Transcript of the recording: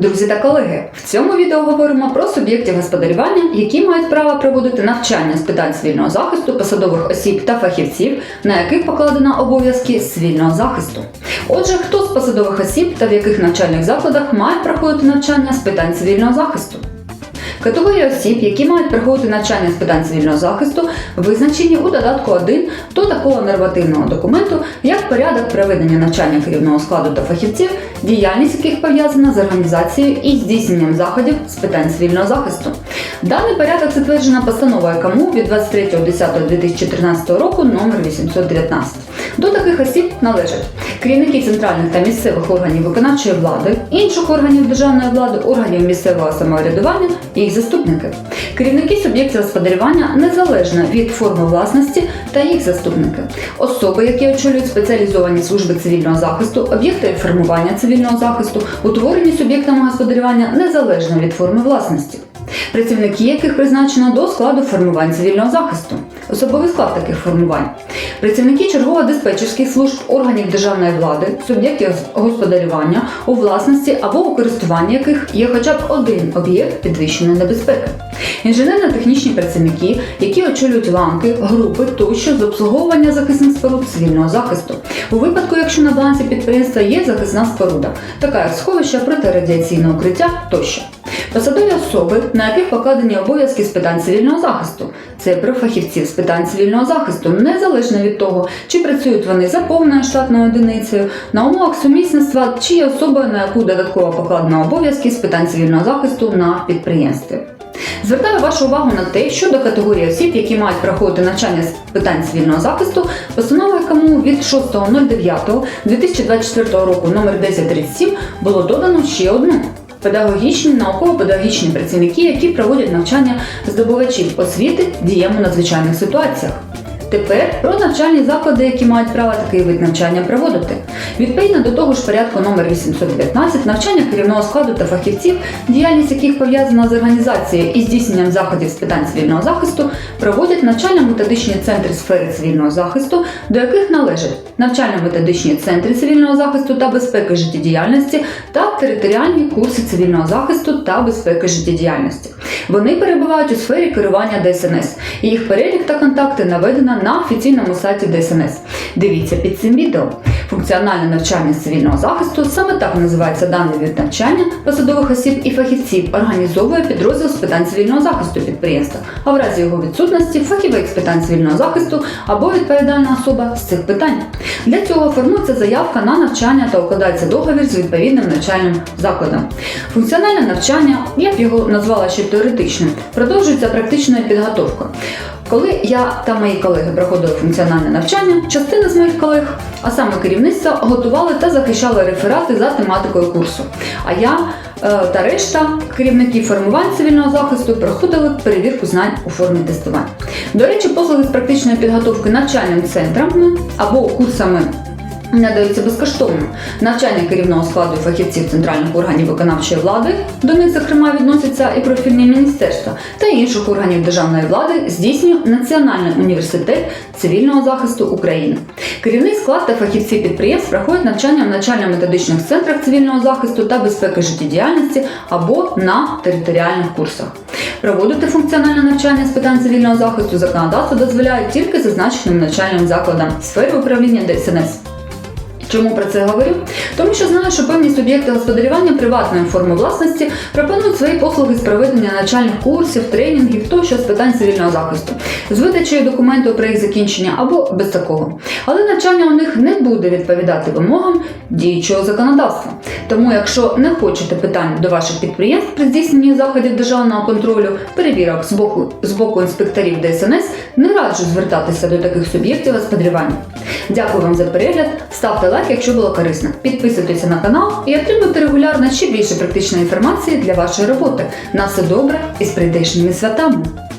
Друзі та колеги, в цьому відео говоримо про суб'єктів господарювання, які мають право проводити навчання з питань цивільного захисту посадових осіб та фахівців, на яких покладено обов'язки цивільного захисту. Отже, хто з посадових осіб та в яких навчальних закладах має проходити навчання з питань цивільного захисту? Категорії осіб, які мають проходити навчання з питань цивільного захисту, визначені у додатку 1 до такого нормативного документу, як порядок проведення навчання керівного складу та фахівців, діяльність яких пов'язана з організацією і здійсненням заходів з питань цивільного захисту. Даний порядок затверджена постановою КАМУ від 23.10.2013 року номер 819. До таких осіб належать керівники центральних та місцевих органів виконавчої влади, інших органів державної влади, органів місцевого самоврядування і їх заступники, керівники суб'єктів господарювання незалежно від форми власності та їх заступники, особи, які очолюють спеціалізовані служби цивільного захисту, об'єкти інформування цивільного захисту, утворені суб'єктами господарювання незалежно від форми власності. Працівники яких призначено до складу формувань цивільного захисту, особовий склад таких формувань, працівники чергово-диспетчерських служб органів державної влади, суб'єктів господарювання у власності або у користуванні яких є хоча б один об'єкт підвищеної небезпеки, інженерно-технічні працівники, які очолюють ланки, групи тощо з обслуговування захисних споруд цивільного захисту, у випадку, якщо на балансі підприємства є захисна споруда, така як сховище протирадіаційне укриття тощо. Посадові особи, на яких покладені обов'язки з питань цивільного захисту, це про фахівців з питань цивільного захисту, незалежно від того, чи працюють вони за повною штатною одиницею, на умовах сумісництва, чи є особою, на яку додатково покладено обов'язки з питань цивільного захисту на підприємстві. Звертаю вашу увагу на те, що до категорії осіб, які мають проходити навчання з питань цивільного захисту, постановою КАМУ від 6.09.2024 року номер 1037 було додано ще одну. Педагогічні, науково-педагогічні працівники, які проводять навчання здобувачів освіти дієм у надзвичайних ситуаціях. Тепер про навчальні заклади, які мають право такий вид навчання проводити. Відповідно до того ж порядку номер 819 навчання керівного складу та фахівців, діяльність яких пов'язана з організацією і здійсненням заходів з питань цивільного захисту, проводять навчально-методичні центри сфери цивільного захисту, до яких належать навчально-методичні центри цивільного захисту та безпеки життєдіяльності та територіальні курси цивільного захисту та безпеки життєдіяльності. Вони перебувають у сфері керування ДСНС. Їх перелік та контакти наведено на офіційному сайті ДСНС. Дивіться під цим відео. Функціональне навчання цивільного захисту саме так називається даний від навчання посадових осіб і фахівців, організовує підрозділ з питань цивільного захисту підприємства, а в разі його відсутності фахівець з питань цивільного захисту або відповідальна особа з цих питань. Для цього формується заявка на навчання та укладається договір з відповідним навчальним закладом. Функціональне навчання, я б його назвала ще теоретичним, продовжується практичною підготовкою. Коли я та мої колеги проходили функціональне навчання, частина з моїх колег, а саме керівництво, готували та захищали реферати за тематикою курсу. А я е, та решта керівників формувань цивільного захисту проходили перевірку знань у формі тестувань. До речі, послуги з практичної підготовки навчальним центрами або курсами. Надаються безкоштовно навчання керівного складу фахівців центральних органів виконавчої влади, до них, зокрема, відносяться і профільні міністерства та інших органів державної влади, здійснює Національний університет цивільного захисту України. Керівний склад та фахівці підприємств проходять навчання в навчально-методичних центрах цивільного захисту та безпеки життєдіяльності або на територіальних курсах. Проводити функціональне навчання з питань цивільного захисту законодавство дозволяє тільки зазначеним навчальним закладам сфери управління ДСНС. Чому про це говорю? Тому що знаю, що певні суб'єкти господарювання приватної форми власності пропонують свої послуги з проведення навчальних курсів, тренінгів тощо з питань цивільного захисту, з видачею документу про їх закінчення або без такого. Але навчання у них не буде відповідати вимогам діючого законодавства. Тому, якщо не хочете питань до ваших підприємств при здійсненні заходів державного контролю, перевірок з боку, з боку інспекторів ДСНС, не раджу звертатися до таких суб'єктів господарювання. Дякую вам за перегляд. Ставте лайк, якщо було корисно. Підписуйтеся на канал і отримуйте регулярно ще більше практичної інформації для вашої роботи. На все добре і з прийдешніми святами!